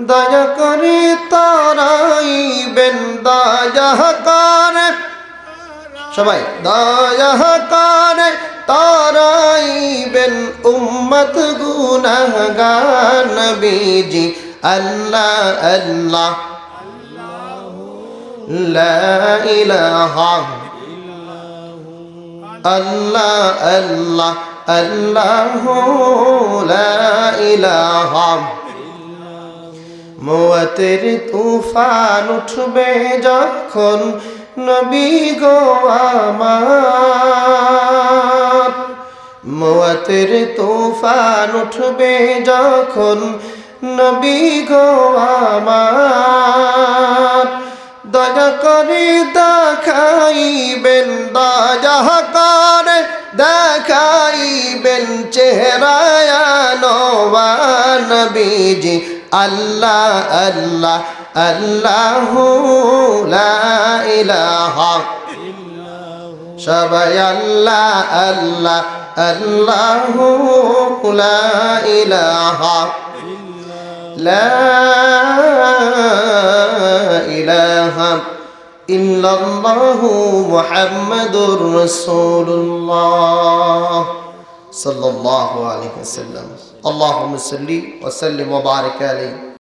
দয়া করে তারাইবেন দয়া করে। সবাই, দয়া করে তারাইবেন উম্মত গুনাহগার নবীজি। আল্লাহ আল্লাহ। আল্লাহ আল্লাহ। আল্লাহ লা মোয়াতের তুফান উঠবে যখন নবী গো আমার। মোয়াতের তুফান উঠবে যখন নবী গো আমার। দয়া করে দেখাইবেন, দয়া করে দেখাইবেন চেহারায় নবীজি আল্লাহ আল্লাহ আল্লাহ লা ইলাহা সবাই আল্লাহ আল্লাহ আল্লাহ লা ইলাহা إلا الله محمد رسول الله صلى الله عليه وسلم اللهم صل وسلم وبارك عليه